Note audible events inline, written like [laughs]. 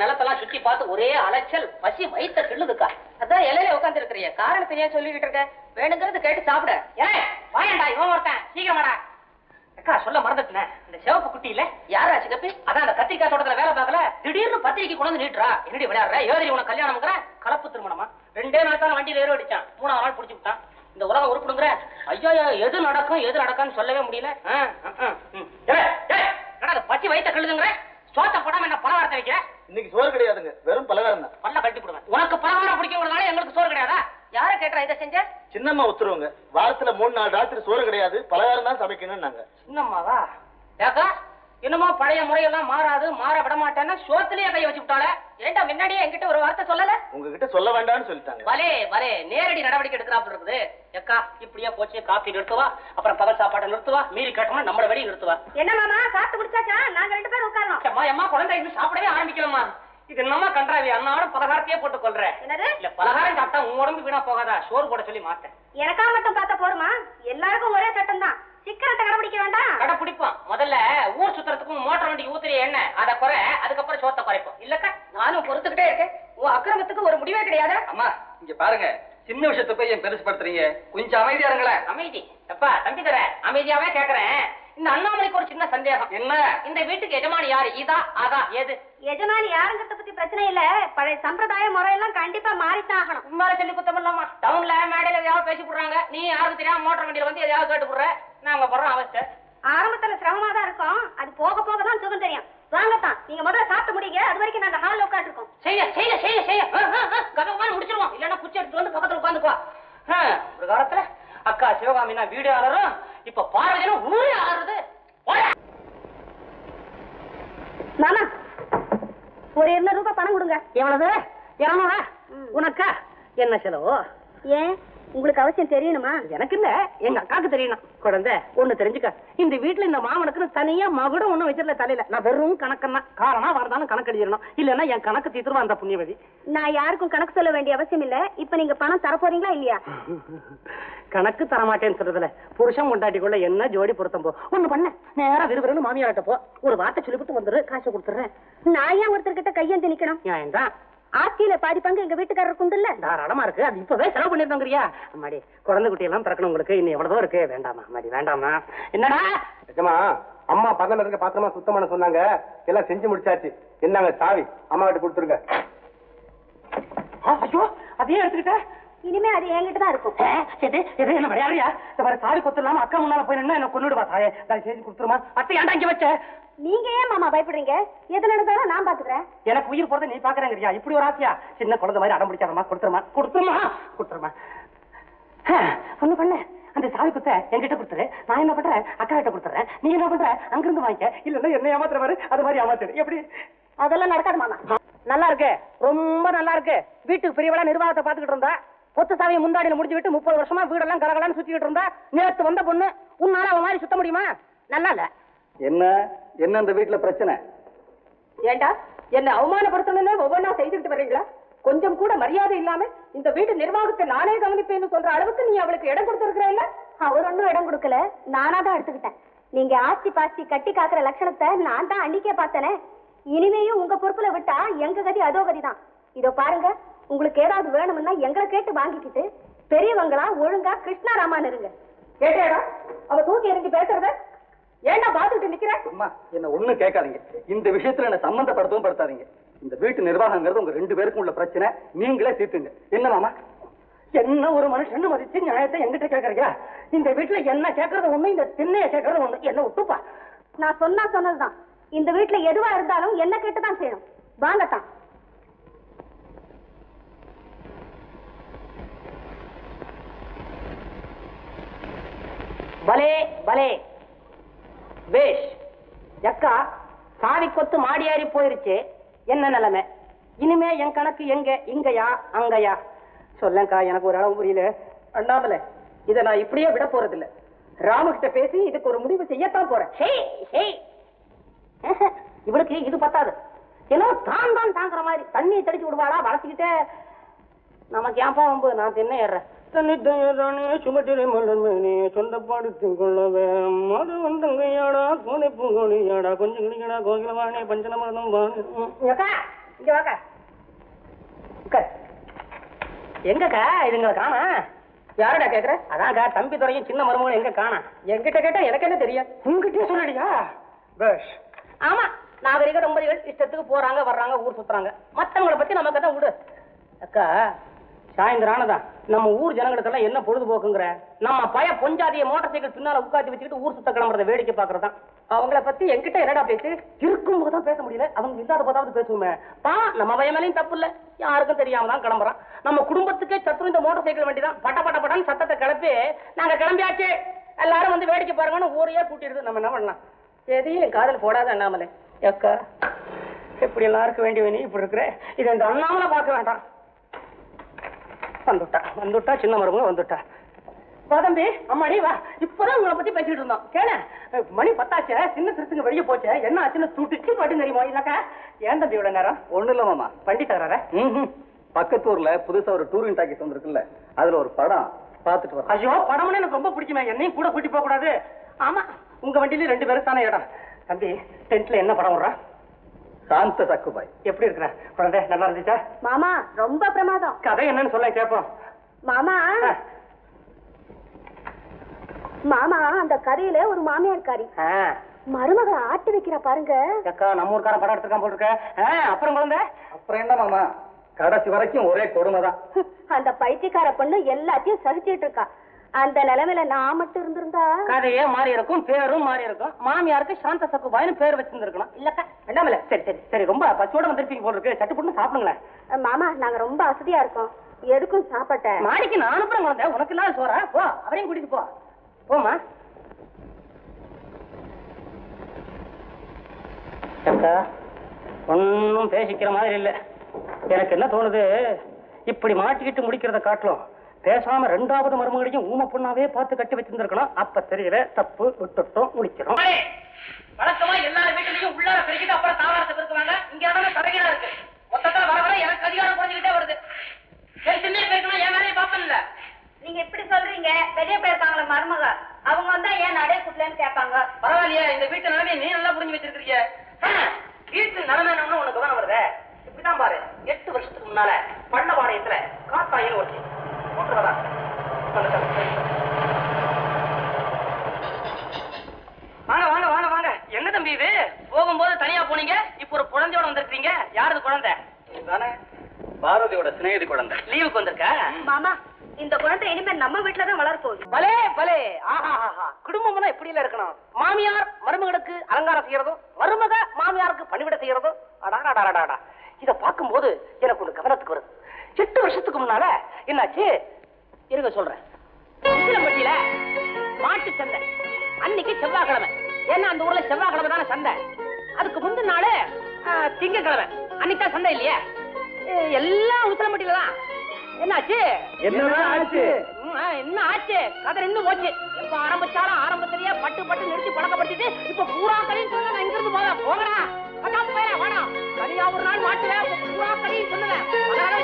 நிலத்தெல்லாம் சுத்தி பார்த்து ஒரே அலைச்சல் பசி வயித்த கிள்ளுதுக்கா. அதான் இலையில உட்கார்ந்து இருக்கிறிய காரணத்தை ஏன் சொல்லிக்கிட்டு இருக்க. வேணுங்கிறது கேட்டு சாப்பிட. ஏன் வாயண்டா இவன் ஒருத்தன். சீக்கிரமாடா. அக்கா சொல்ல மறந்துட்டேன். இந்த சிவப்பு குட்டியில இல்ல யாரா அதான் அந்த கத்திரிக்காய் தோட்டத்துல வேலை பார்க்கல. திடீர்னு பத்திரிக்கை கொண்டு வந்து நீட்டுறா. என்னடி விளையாடுற? ஏதிரி உனக்கு கல்யாணம்ங்கிற கலப்பு திருமணமா? ரெண்டே நாள் தான் வண்டியில ஏறி அடிச்சான் மூணாவது நாள் புடிச்சு விட்டான். இந்த உலகம் உருப்பிடுங்கிற? ஐயோ எது நடக்கும் எது நடக்கும்னு சொல்லவே முடியல. பச்சை வயிற்ற கழுதுங்கிற சோத்த போடாம என்ன பலகாரத்தை வைக்கிற? இன்னைக்கு சோறு கிடையாதுங்க. வெறும் பலகாரம் தான். பல்ல கட்டி போடுவேன். உனக்கு பலகாரம் பிடிக்குங்கிறதால எங்களுக்கு சோறு கிடையாதா? யார கேட்டா இதை செஞ்ச? சின்னம்மா உத்தரவுங்க வாரத்துல மூணு நாலு ராத்திரி சோறு கிடையாது. பலகாரம் தான் சமைக்கணும் நாங்க சின்னம்மாவா? ஏக்கா என்னமோ பழைய முறையெல்லாம் மாறாது மாற விட மாட்டேன்னா சோத்துலயே கை வச்சு விட்டாளே? ஏன்டா முன்னாடியே என்கிட்ட ஒரு வார்த்தை சொல்லல? உங்ககிட்ட சொல்ல வேண்டாம்னு சொல்லிட்டாங்க. பலே பலே நேரடி நடவடிக்கை எடுக்கிறாப்புல இருக்குது. எக்கா இப்படியே போச்சு காப்பி நிறுத்துவா அப்புறம் பகல் சாப்பாட்டை நிறுத்துவா மீறி கேட்டோம்னா நம்மள வெளியே நிறுத்துவா. என்ன மாமா காத்து குடிச்சாச்சா நாங்க ரெண்டு பேரும் உட்காரணும். அம்மா அம்மா குழந்தை இன்னும் சாப்பிடவே ஆரம்பிக்கலம்மா. இது என்னமா கன்றாவி அன்னாலும் பலகாரத்தையே போட்டு கொள்ற என்னது? இல்ல பலகாரம் சாப்பிட்டா உன் உடம்பு வீணா போகாதா? சோறு போட சொல்லி மாட்டேன் எனக்கா மட்டும் பார்த்தா போருமா? எல்லாருக்கும் ஒரே சட்டம் தான் சிக்கனத்தை கடைபிடிக்க வேண்டாம். கடை பிடிப்போம் முதல்ல ஊர் சுத்துறதுக்கும் மோட்டர் வண்டிக்கு ஊத்துறிய என்ன? அத குறை அதுக்கப்புறம் சோத்த குறைப்போம். இல்லக்கா நானும் பொறுத்துக்கிட்டே இருக்கேன். உன் அக்கிரமத்துக்கு ஒரு முடிவே கிடையாது. அம்மா இங்க பாருங்க. சின்ன விஷயத்தை போய் ஏன் பெருசுப்படுத்துறீங்க கொஞ்சம் அமைதியா இருங்களேன். அமைதி. எப்பா தம்பி தர அமைதியாவே கேக்குறேன். இந்த அண்ணாமலைக்கு ஒரு சின்ன சந்தேகம். என்ன? இந்த வீட்டுக்கு எஜமானி யாரு? இதா அதா ஏது எஜமானி யாருங்கிறத பத்தி பிரச்சனை இல்ல. பழைய சம்பிரதாய முறையெல்லாம் கண்டிப்பா மாறித்தான் ஆகணும். உண்மையில சொல்லி குத்தம் இல்லாமா டவுன்ல எதையாவது பேசி போடுறாங்க நீ யாருக்கு தெரியாம மோட்டர் வண்டியில வந்து எதையாவது கேட்டு போடுற நாங்க போடுறோம் அவஸ்தை ஆரம்பத்துல சிரமமா தான் இருக்கும். அது போக போக தான் சுகம் தெரியும். வாங்கத்தான். நீங்க முதல்ல சாப்பிட்டு முடிங்க. அது வரைக்கும் நாங்க ஹால்ல உட்காந்துருக்கோம் செய்ய செய்ய செய்ய செய்ய. கதவுமான முடிச்சிருவோம். இல்லன்னா குச்சி எடுத்து வந்து பக்கத்துல உட்காந்துக்குவா. ஒரு காலத்துல அக்கா சிவகாமினா வீடு ஆளரும் இப்ப பார்வதினும் ஊரே போடா. மாமா ஒரு இருநூறு ரூபாய் பணம் கொடுங்க. எவ்வளவு? இரநூறா. உனக்கா? என்ன செலவோ? ஏன்? உங்களுக்கு அவசியம் தெரியணுமா? எனக்கு இல்ல எங்க அக்காக்கு தெரியணும். குழந்தை ஒண்ணு தெரிஞ்சுக்க. இந்த வீட்டுல இந்த மாமனுக்கு தனியா மகுடம் ஒண்ணும் வச்சிடல தலையில. நான் வெறும் கணக்கன்னா காரணம் வரதாலும் கணக்கு எழுதிடணும். இல்லன்னா என் கணக்கு தீத்துருவா அந்த புண்ணியவதி. நான் யாருக்கும் கணக்கு சொல்ல வேண்டிய அவசியம் இல்ல. இப்ப நீங்க பணம் தர போறீங்களா இல்லையா? கணக்கு தர மாட்டேன்னு சொல்றதுல புருஷன் கொண்டாட்டிக்குள்ள என்ன ஜோடி பொருத்தம் போ. ஒண்ணு பண்ண. நேரா விறுவிறுன்னு மாமியார்ட்ட போ. ஒரு வார்த்தை சொல்லிவிட்டு வந்துரு காசு கொடுத்துறேன் நான் ஏன் ஒருத்தர்கிட்ட கையேந்தி நிக்கணும்? ஏன் தான் ஆட்சியில பாதி பங்கு எங்க வீட்டுக்காரருக்கு உண்டுல்ல? தாராளமா இருக்கு. அது இப்பவே செலவு பண்ணிருந்தோங்கிறியா அம்மாடி குழந்தை குட்டி எல்லாம் பிறக்கணும் உங்களுக்கு. இன்னும் எவ்வளவோ இருக்கு. வேண்டாமா அம்மாடி வேண்டாமா. என்னடா? நிஜமா அம்மா பக்கத்துல இருக்க பாத்திரமா சுத்தம் பண்ண சொன்னாங்க. எல்லாம் செஞ்சு முடிச்சாச்சு. என்னங்க சாவி. அம்மா கிட்ட கொடுத்துருங்க. ஐயோ அதையே எடுத்துக்கிட்ட இனிமே அது என்கிட்ட தான் இருக்கும் எது எது என்ன விளையாடுறியா இந்த மாதிரி சாரி கொத்து இல்லாம அக்கா முன்னால போய் நின்னா என்ன கொன்னுடுவா தாயே தயவு செஞ்சு கொடுத்துருமா. அத்தை ஏன்டா இங்க வச்ச? நீங்க ஏன் மாமா பயப்படுறீங்க? எது நடந்தாலும் நான் பாத்துக்கிறேன். எனக்கு உயிர் போறத நீ பாக்குறேங்கறியா? இப்படி ஒரு ஆசையா? சின்ன குழந்தை மாதிரி அடம் பிடிக்காதம்மா. கொடுத்துருமா. கொடுத்துருமா. கொடுத்துருமா. ஒண்ணு பண்ண. அந்த சாவி குத்த என்கிட்ட கொடுத்துரு. நான் என்ன பண்றேன்? அக்கா கிட்ட கொடுத்துறேன். நீ என்ன பண்ற? அங்கிருந்து வாங்கிக்க. இல்லன்னா என்ன ஏமாத்துற மாதிரி அது மாதிரி ஏமாத்துடு எப்படி? அதெல்லாம் நடக்காது மாமா. நல்லா இருக்கு. ரொம்ப நல்லா இருக்கு. வீட்டுக்கு பெரியவளா நிர்வாகத்தை பாத்துக்கிட்டு இருந்தா கொத்து சாவியை முந்தாடியில முடிஞ்சு விட்டு முப்பது வருஷமா வீடெல்லாம் கலகலான்னு சுத்திக்கிட்டு இருந்தா நேத்து வந்த பொண்ணு உன்னால அவன் மாதிரி சுத்த முடியுமா? நல்லா இல்ல. என்ன? என்ன இந்த வீட்டுல பிரச்சனை? ஏண்டா? என்ன அவமானப்படுத்தணும்னு ஒவ்வொன்றா செய்துட்டு வர்றீங்களா? கொஞ்சம் கூட மரியாதை இல்லாம இந்த வீட்டு நிர்வாகத்தை நானே கவனிப்பேன்னு சொல்ற அளவுக்கு நீ அவளுக்கு இடம் கொடுத்திருக்கிற இல்ல? அவர் ஒன்றும் இடம் கொடுக்கல. நானா தான் எடுத்துக்கிட்டேன். நீங்க ஆஸ்தி பாஸ்தி கட்டி காக்குற லட்சணத்தை நான் தான் அன்னிக்கே பார்த்தனே. இனிமேயும் உங்க பொறுப்புல விட்டா எங்க கதி அதோ கதி தான் இதோ பாருங்க. உங்களுக்கு ஏதாவது வேணும்னா எங்களை கேட்டு வாங்கிக்கிட்டு பெரியவங்களா ஒழுங்கா கிருஷ்ணாராமான் இருங்க கேட்டேடா அவ தூக்கி எறிஞ்சு பேசுறத? ஏண்டா பாத்துட்டு நிக்கிற? அம்மா என்ன ஒண்ணும் கேட்காதீங்க. இந்த விஷயத்துல என்ன சம்பந்தப்படுத்தவும் படுத்தாதீங்க. இந்த வீட்டு நிர்வாகங்கிறது உங்க ரெண்டு பேருக்கும் உள்ள பிரச்சனை. நீங்களே தீர்த்துங்க. என்ன மாமா? என்ன ஒரு மனுஷன் மதிச்சு நியாயத்தை எங்கிட்ட கேக்குறீங்க? இந்த வீட்டுல என்ன கேக்குறது ஒண்ணு இந்த திண்ணைய கேக்குறது ஒண்ணு. என்ன விட்டுப்பா நான் சொன்னா சொன்னதுதான். இந்த வீட்டுல எதுவா இருந்தாலும் என்ன கேட்டு தான் செய்யணும். வாங்கத்தான். பலே பலே. பேஷ். எக்கா சாவி கொத்து மாடி ஏறி போயிருச்சு. என்ன நிலைமை? இனிமே என் கணக்கு எங்க? இங்கயா? அங்கயா? சொல்லங்கா எனக்கு ஒரு அளவு புரியல. அண்ணாமலை இதை நான் இப்படியே விட போறது இல்ல ராமகிட்ட பேசி இதுக்கு ஒரு முடிவு செய்யத்தான் போறேன். [laughs] இவளுக்கு இது பத்தாது. ஏன்னா தான் தான் தாங்குற மாதிரி தண்ணி தெளிச்சு விடுவாளா? வளர்த்திக்கிட்டே. நமக்கு ஏன்பா வம்பு நான் தின்ன ஏறேன் தன்னித்தயரானே சுமட்டிரை மலர்மேனே சொந்தப்படுத்திக் கொள்ளவே. மது வந்தங்கையாடா கோதை பூங்கோழியாடா கொஞ்சம் கிளியடா கோகிலவானே இங்க வாக்கா உட்கார் எங்கக்கா இதுங்களை காணா? யாரடா கேக்குற? அதான்க்கா தம்பி துறையும் சின்ன மருமகளும் எங்க காணா? என்கிட்ட கேட்டா எனக்கு என்ன தெரியும்? உங்ககிட்டயே சொல்லடியா? பேஷ். ஆமா நாகரிக தம்பதிகள் இஷ்டத்துக்கு போறாங்க வர்றாங்க ஊர் சுத்துறாங்க. மத்தவங்கள பத்தி நமக்கு தான் விடு. அக்கா சாயந்தரம் ஆனதான் நம்ம ஊர் ஜனங்களுக்கெல்லாம் என்ன பொழுதுபோக்குங்கிற? நம்ம பய பொஞ்சாதிய மோட்டார் சைக்கிள் பின்னால உட்காந்து வச்சுக்கிட்டு ஊர் சுத்த கிளம்புறத வேடிக்கை பாக்குறதான் அவங்கள பத்தி என்கிட்ட என்னடா பேசு இருக்கும் தான் பேச முடியல. அவங்க இல்லாத போதாவது பேசுவோமே. பா நம்ம பயமேலையும் மேலேயும் தப்பு இல்ல யாருக்கும் தெரியாம தான் கிளம்புறான். நம்ம குடும்பத்துக்கே சத்துரு இந்த மோட்டார் சைக்கிள் வண்டி தான் பட்ட பட்ட படன்னு சத்தத்தை கிளப்பி நாங்க கிளம்பியாச்சு. எல்லாரும் வந்து வேடிக்கை பாருங்கன்னு ஊரையே கூட்டிடுது நம்ம என்ன பண்ணலாம்? எதையும் என் காதல் போடாத அண்ணாமலை. அக்கா எப்படி எல்லாம் இருக்க வேண்டிய இப்படி இருக்கிற இதை இந்த அண்ணாமலை பார்க்க வேண்டாம். வந்துட்டா. வந்துட்டா சின்ன மருமக வந்துட்டா. வா தம்பி அம்மாடி வா. இப்பதான் உங்களை பத்தி பேசிட்டு இருந்தோம். கேள. மணி பத்தாச்சே. சின்ன சிறுசுங்க வெளியே போச்சே. என்ன ஆச்சுன்னு துடிச்சு பட்டு தெரியுமா இல்லக்கா? ஏன் தம்பி இவ்வளவு நேரம்? ஒண்ணு இல்ல மாமா. பக்கத்து ஊர்ல புதுசா ஒரு டூரிங் டாக்கிஸ் வந்திருக்குல்ல அதுல ஒரு படம் பார்த்துட்டு வரேன் ஐயோ படம்னு எனக்கு ரொம்ப பிடிக்குமே. என்னையும் கூட கூட்டி போக கூடாது ஆமா உங்க வண்டியில ரெண்டு பேரும் தானே இடம். தம்பி டென்ட்ல என்ன படம் வர்றா சாந்த சக்குபாய் எப்படி இருக்கிற? குழந்தை நல்லா இருந்துச்சா? மாமா ரொம்ப பிரமாதம். கதை என்னன்னு சொல்ல கேட்போம் மாமா. மாமா அந்த கதையில ஒரு மாமியார்காரி ஆ. மருமகளை ஆட்டி வைக்கிற பாருங்க. அக்கா நம்ம ஊர்க்காரன் படம் இருக்க. ஆ, அப்புறம் குழந்தை? அப்புறம் என்ன மாமா? கடைசி வரைக்கும் ஒரே கொடுமை தான் அந்த பைத்தியக்கார பொண்ணு எல்லாத்தையும் சகிச்சிட்டு இருக்கா. அந்த நிலைமையில நான் மட்டும் இருந்திருந்தா? கதையே மாறி இருக்கும் பேரும் மாறி இருக்கும். மாமியாருக்கு சாந்த சக்குபாயின்னு பேர் வச்சிருந்திருக்கணும். இல்லக்கா வேண்டாமல சரி சரி சரி ரொம்ப பச்சோட வந்திருப்பீங்க போல் இருக்கு. சட்டு போட்டு சாப்பிடுங்களேன். மாமா நாங்க ரொம்ப அசதியா இருக்கோம். எதுக்கும் சாப்பாட்ட? மாடிக்கு நான் அனுப்புறேன் குழந்தை உனக்கு இல்லாத சோறா? போ அவரையும் கூட்டிட்டு போ. போமா அக்கா ஒன்னும் பேசிக்கிற மாதிரி இல்ல. எனக்கு என்ன தோணுது? இப்படி மாட்டிக்கிட்டு முடிக்கிறத காட்டிலும் பேசாம ரெண்டாவது மருமகளையும் ஊம பொண்ணாவே பார்த்து கட்டி வச்சிருந்திருக்கணும். அப்ப தெரியல தப்பு விட்டுட்டோம் முடிக்கிறோம் வழக்கமா எல்லா வீட்டுலயும் உள்ளார பெருக்கிட்டு அப்புறம் தாவாரத்தை பெருக்குவாங்க. இங்க என்னன்னா தலைகீழா இருக்கு. மொத்தத்துல வர வர எனக்கு அதிகாரம் குறைஞ்சுக்கிட்டே வருது. சரி சின்ன பெருக்கணும் என் வேலையை பார்ப்பேன் இல்ல. நீங்க இப்படி சொல்றீங்க? பெரிய போயிருக்காங்களே மருமக. அவங்க வந்தா ஏன் நடை குட்டலன்னு கேட்பாங்க? பரவாயில்லையே இந்த வீட்டு நிலைமையை நீ நல்லா புரிஞ்சு வச்சிருக்கீங்க வீட்டு நிலைமை என்னன்னு உனக்கு கவனம் வருதே? இப்படிதான் பாரு எட்டு வருஷத்துக்கு முன்னால பள்ளபாளையத்துல காத்தாயில் ஒருத்தி போட்டுறதா வாங்க வாங்க வாங்க வாங்க. என்ன தம்பி இது? போகும்போது தனியா போனீங்க? இப்ப ஒரு குழந்தையோட வந்திருக்கீங்க யாருது குழந்தை? தானே பாரதியோட சிநேகிதி குழந்தை. லீவுக்கு வந்திருக்க? மாமா இந்த குழந்தை இனிமே நம்ம வீட்டுல தான் வளர போகுது. பலே பலே. ஆஹா ஆஹா குடும்பம்னா எப்படி இருக்கணும். மாமியார் மருமகளுக்கு அலங்காரம் செய்யறதும் மருமக மாமியாருக்கு பணிவிட செய்யறதும் அடாடாடாடாடா இத பார்க்கும்போது எனக்கு ஒண்ணு கவனத்துக்கு வருது. எட்டு வருஷத்துக்கு முன்னால என்னாச்சு? இருங்க சொல்றேன். உசிலம்பட்டியில மாட்டு சந்தை. அன்னைக்கு செவ்வாய்க்கிழமை. ஏன்னா அந்த ஊர்ல செவ்வாய்க்கிழமை தானே சந்தை. அதுக்கு முந்தின நாள் திங்கக்கிழமை. அன்னைக்கு தான் சந்தை இல்லையா? எல்லாம் உசிலம்பட்டியில தான். என்னாச்சு? ஆச்சு? என்ன ஆச்சு? கதை நின்னு போச்சு. எப்ப ஆரம்பிச்சாலும் ஆரம்பத்திலேயே பட்டு பட்டு நிறுத்தி பழக்கப்படுத்திட்டு இப்ப பூரா கதையும் சொல்ல நான் இங்க இருந்து போக போகடா அதான் போயிடா வேணாம் தனியா ஒரு நாள் மாட்டுவேன் பூரா கதையும் சொல்லுவேன்.